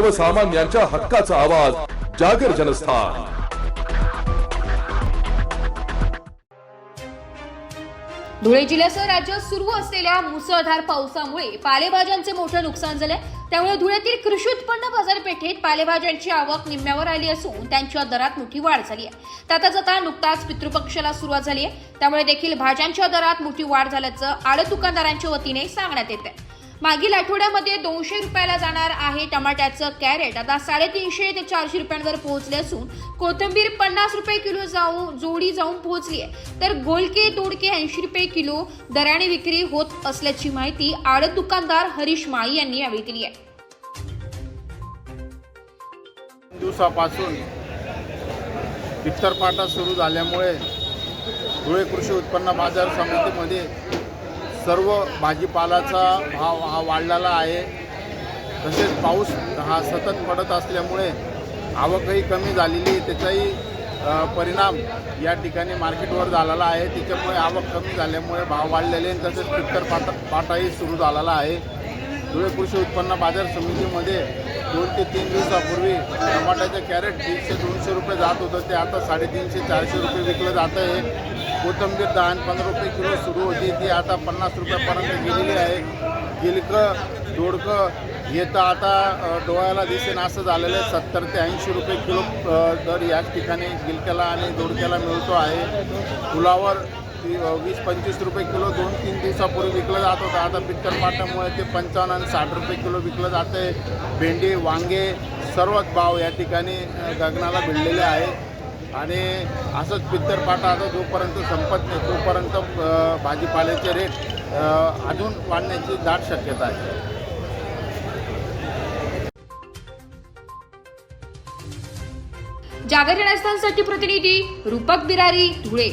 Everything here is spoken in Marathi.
सर्वसामान्यांच्या हक्काचा आवाज जागर जनस्थान. धुळे जिल्ह्यासह राज्यात सुरू असलेल्या मुसळधार पावसामुळे पालेभाज्यांचे मोठं नुकसान झालंय. त्यामुळे धुळ्यातील कृषी उत्पन्न बाजारपेठेत पालेभाज्यांची आवक निम्म्यावर आली असून त्यांच्या दरात मोठी वाढ झाली आहे. त्यातच जाता नुकताच पितृपक्षाला सुरुवात झाली आहे. त्यामुळे देखील भाज्यांच्या दरात मोठी वाढ झाल्याचं आड दुकानदारांच्या वतीने सांगण्यात येत आहे मागील आठवड्यामध्ये दोनशे रुपयाला जाणार आहे टमाट्याचं कॅरेट. आता साडेतीनशे ते चारशे रुपयांवर पोहोचले असून कोथिंबीर पन्नास रुपये किलो जाऊन जोडी जाऊन पोहोचली आहे. तर गोलके दोडके ऐंशी रुपये किलो दराने विक्री होत असल्याची माहिती आडत दुकानदार हरीश माळी यांनी यावेळी दिली आहे. दिवसापासून पित्तरपाटा सुरू झाल्यामुळे धुळे कृषी उत्पन्न बाजार समितीमध्ये सर्व भाजीपालाचा भाव हा वाढलेला आहे. तसेच पाऊस हा सतत पडत असल्यामुळे आवकही कमी झालेली आहे. त्याचाही परिणाम या ठिकाणी मार्केटवर झालेला आहे. त्याच्यामुळे आवक कमी झाल्यामुळे भाव वाढलेले आणि तसेच पित्तरपाटा पाटाही सुरू झालेला आहे. धुळे कृषी उत्पन्न बाजार समितीमध्ये दोन ते तीन दिवसापूर्वी टमाट्याचे कॅरेट दीडशे दोनशे रुपये जात होतं. ते आता साडेतीनशे चारशे रुपये विकलं जातं आहे कोथंबीर दहा आणि पंधरा रुपये किलो सुरू होती ती आता पन्नास रुपयापर्यंत गेलेली आहे. गिलकं दोडकं हे तर आता डोळ्याला दिसेन असं झालेलं आहे. सत्तर ते ऐंशी रुपये किलो दर याच ठिकाणी गिलक्याला आणि दोडक्याला मिळतो आहे. फुलावर ती, वीस पंचवीस रुपये किलो दोन तीन दिवसापूर्वी विकलं जात होतं. आता पिक्चर पाट्यामुळे ते पंचावन्न आणि साठ रुपये किलो विकलं जातं आहे भेंडी वांगे सर्वच भाव या ठिकाणी गगनाला भिडलेले आहे. आणि असंच पित्तरपाटा आता जोपर्यंत संपत नाही तोपर्यंत भाजीपाल्याचे रेट अजून वाढण्याची दाट शक्यता आहे. जागर जनस्थानसाठी प्रतिनिधी रूपक बिरारी धुळे.